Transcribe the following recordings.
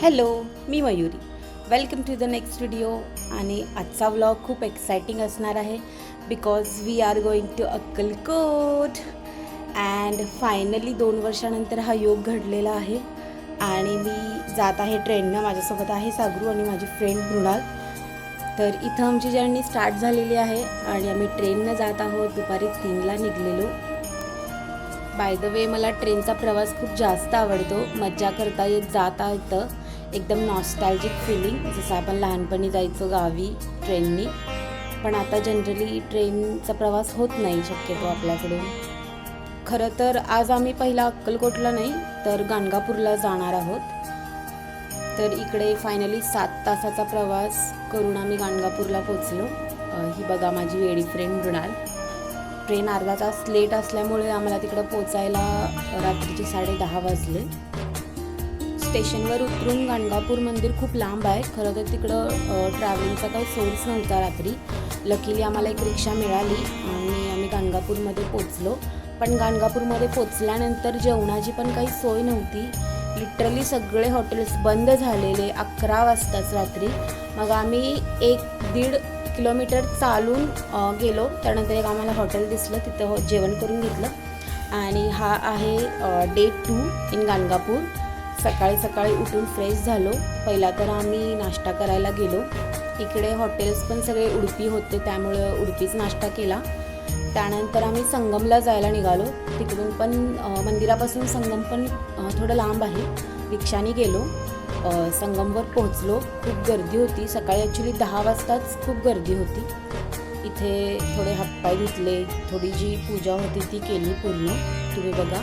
Hello me Mayuri. Welcome to the next video आणि आजचा vlog खूप एक्सायटिंग असणार आहे because we are going to Akkalkot. And finally दोन वर्षानंतर हा योग घडलेला आहे. आणि मी जात आहे ट्रेननं माझ्यासोबत आहे सागरू आणि माझी फ्रेंड मृणाल. तर इथं आमची जर्नी स्टार्ट झालेली आहे. आणि आम्ही ट्रेननं जात आहोत. दुपारी तीनला निघलेलो. बाय द वे मला ट्रेनचा प्रवास खूप जास्त आवडतो. मज्जा करता येत जाता येतं एकदम नॉस्टॅल्जिक फिलिंग जसं आपण लहानपणी जायचो गावी ट्रेननी पण आता जनरली ट्रेनचा प्रवास होत नाही शक्यतो आपल्याकडून. खरं तर आज आम्ही पहिला अक्कलकोटला नाही तर गाणगापूरला जाणार आहोत. तर इकडे फायनली सात तासाचा प्रवास करून आम्ही गाणगापूरला पोचलो ही बघा माझी वेडी फ्रेंड मृणाल. ट्रेन अर्धा तास लेट असल्यामुळे आम्हाला तिकडं पोचायला रात्रीचे साडे दहा वाजले. स्टेशनवर उतरून गाणगापूर मंदिर खूप लांब आहे. खरं तर तिकडं ट्रॅव्हलिंगचा काही सोर्स नव्हता रात्री. लकीली आम्हाला एक रिक्षा मिळाली आणि आम्ही गाणगापूरमध्ये पोचलो पण गाणगापूरमध्ये पोचल्यानंतर जेवणाची पण काही सोय नव्हती. लिटरली सगळे हॉटेल्स बंद झालेले अकरा वाजताच रात्री. मग आम्ही एक दीड किलोमीटर चालून गेलो. त्यानंतर एक आम्हाला हॉटेल दिसलं. तिथं हो- जेवण करून घेतलं. आणि हा आहे डे टू इन गाणगापूर. सकाळी सकाळी उठून फ्रेश झालो. पहिला तर आम्ही नाश्ता करायला गेलो. इकडे हॉटेल्स पण सगळे उडपी होते त्यामुळं उडपीच नाश्ता केला. त्यानंतर आम्ही संगमला जायला निघालो. तिकडून पण मंदिरापासून संगम पण थोडं लांब आहे. रिक्षाने गेलो. संगमवर पोहोचलो. खूप गर्दी होती. सकाळी ॲक्च्युली दहा वाजताच खूप गर्दी होती. इथे थोडे हातपाय धुतले. थोडी जी पूजा होती ती केली पूर्ण. तुम्ही बघा.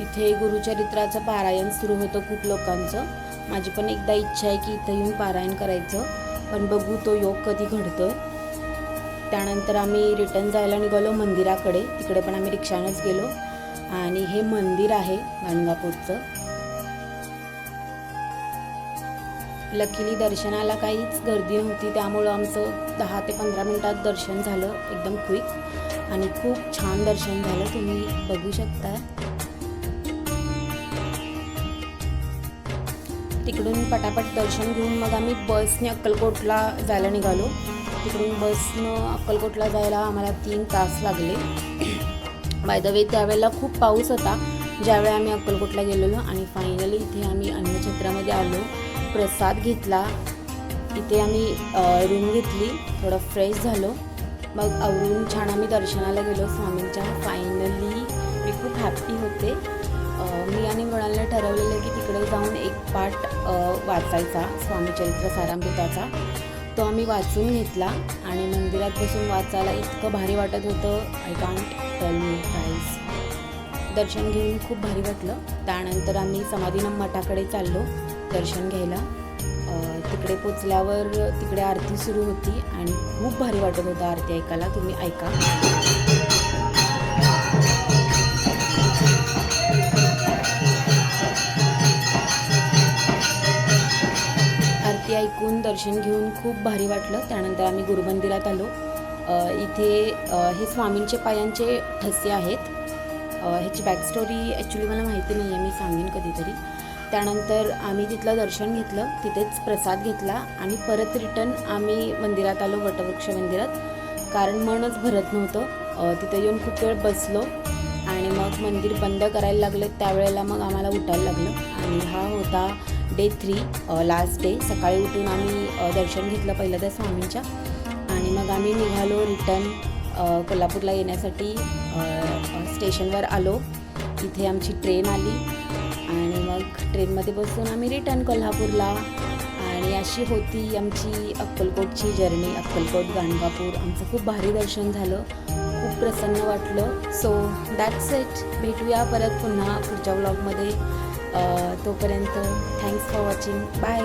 इथे गुरुचरित्राचं पारायण सुरू होतं खूप लोकांचं. माझी पण एकदा इच्छा आहे की इथं येऊन पारायण करायचं. पण बघू तो योग कधी घडतो त्यानंतर आम्ही रिटर्न जायला निघालो मंदिराकडे. तिकडे पण आम्ही रिक्षानंच गेलो. आणि हे मंदिर आहे गाणगापूरचं. लकीली दर्शनाला काहीच गर्दी नव्हती. त्यामुळं आमचं दहा ते पंधरा मिनटात दर्शन झालं एकदम क्विक आणि खूप छान दर्शन झालं. तुम्ही बघू शकता. तिकडून पटापट दर्शन घेऊन मग आम्ही बसने अक्कलकोटला जायला निघालो. तिकडून बसनं अक्कलकोटला जायला आम्हाला तीन तास लागले. बाय द वे त्यावेळेला खूप पाऊस होता ज्यावेळी आम्ही अक्कलकोटला गेलेलो आणि फायनली इथे आम्ही अन्नछत्रामध्ये आलो. प्रसाद घेतला. इथे आम्ही रूम घेतली. थोडं फ्रेश झालो. मग आवरून छान आम्ही दर्शनाला गेलो. स्वामींच्या फायनली मी खूप हॅप्पी होते. मी आणि मुलांना ठरवलेलं की तिकडे जाऊन एक पाठ वाचायचा स्वामी चरित्र सारामृताचा. तो आम्ही वाचून घेतला आणि मंदिरात बसून वाचायला इतकं भारी वाटत होतं. आय कांट टेल मी प्राईज दर्शन घेऊन खूप भारी वाटलं. त्यानंतर आम्ही समाधीनम मठाकडे चाललो दर्शन घ्यायला. तिकडे पोचल्यावर तिकडे आरती सुरू होती आणि खूप भारी वाटत होतं आरती ऐकायला. तुम्ही ऐका. ऐकून दर्शन घेऊन खूप भारी वाटलं. त्यानंतर आम्ही गुरुमंदिरात आलो. इथे हे स्वामींचे पायांचे ठसे आहेत. ह्याची बॅकस्टोरी ॲक्च्युली मला माहिती नाही आहे मी सांगेन कधीतरी. त्यानंतर आम्ही तिथलं दर्शन घेतलं तिथेच प्रसाद घेतला आणि परत रिटर्न आम्ही मंदिरात आलो वटवृक्ष मंदिरात. कारण मनच भरत नव्हतं. तिथे तिथं येऊन खूप वेळ बसलो आणि मग मंदिर बंद करायला लागलं. त्यावेळेला मग आम्हाला उठायला लागलं. आणि हा होता डे थ्री लास्ट डे सकाळी उठून आम्ही uh, दर्शन घेतलं पहिलं त्या स्वामींच्या. आणि मग आम्ही निघालो रिटर्न uh, कोल्हापूरला येण्यासाठी uh, स्टेशनवर आलो. इथे आमची ट्रेन आली. आणि मग ट्रेनमध्ये बसून आम्ही रिटर्न कोल्हापूरला. आणि अशी होती आमची अक्कलकोटची जर्नी अक्कलकोट गाणगापूर. आमचं खूप भारी दर्शन झालं. खूप प्रसन्न वाटलं. सो दॅट्स इट भेटूया परत पुन्हा पुढच्या ब्लॉगमध्ये तोपर्यंत थँक्स फॉर वॉचिंग बाय